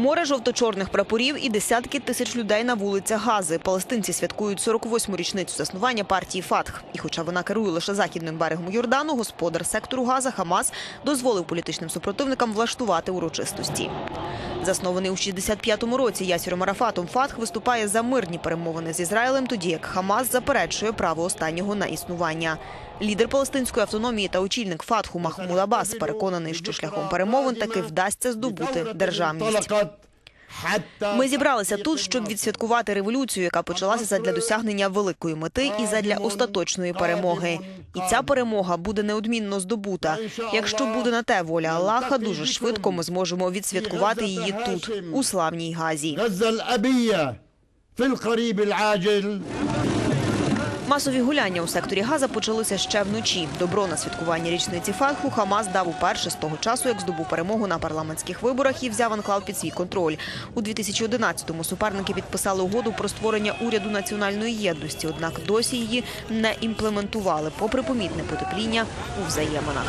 Море жовто-чорних прапорів і десятки тисяч людей на вулицях Гази. Палестинці святкують 48-му річницю заснування партії Фатх. І хоча вона керує лише західним берегом Йордану, господар сектору Газа Хамас дозволив політичним супротивникам влаштувати урочистості. Заснований у 65-му році Ясіром Арафатом Фатх виступає за мирні перемовини з Ізраїлем, тоді як Хамас заперечує право останнього на існування. Лідер палестинської автономії та очільник Фатху Махмуд Аббас переконаний, що шляхом перемовин таки вдасться здобути державність. Ми зібралися тут, щоб відсвяткувати революцію, яка почалася задля досягнення великої мети і задля остаточної перемоги. І ця перемога буде неодмінно здобута. Якщо буде на те воля Аллаха, дуже швидко ми зможемо відсвяткувати її тут, у славній Газі. Масові гуляння у секторі Газа почалися ще вночі. Добро на святкування річниці Фатху Хамас дав уперше з того часу, як здобув перемогу на парламентських виборах і взяв анклав під свій контроль. У 2011-му суперники підписали угоду про створення уряду національної єдності, однак досі її не імплементували, попри помітне потепління у взаєминах.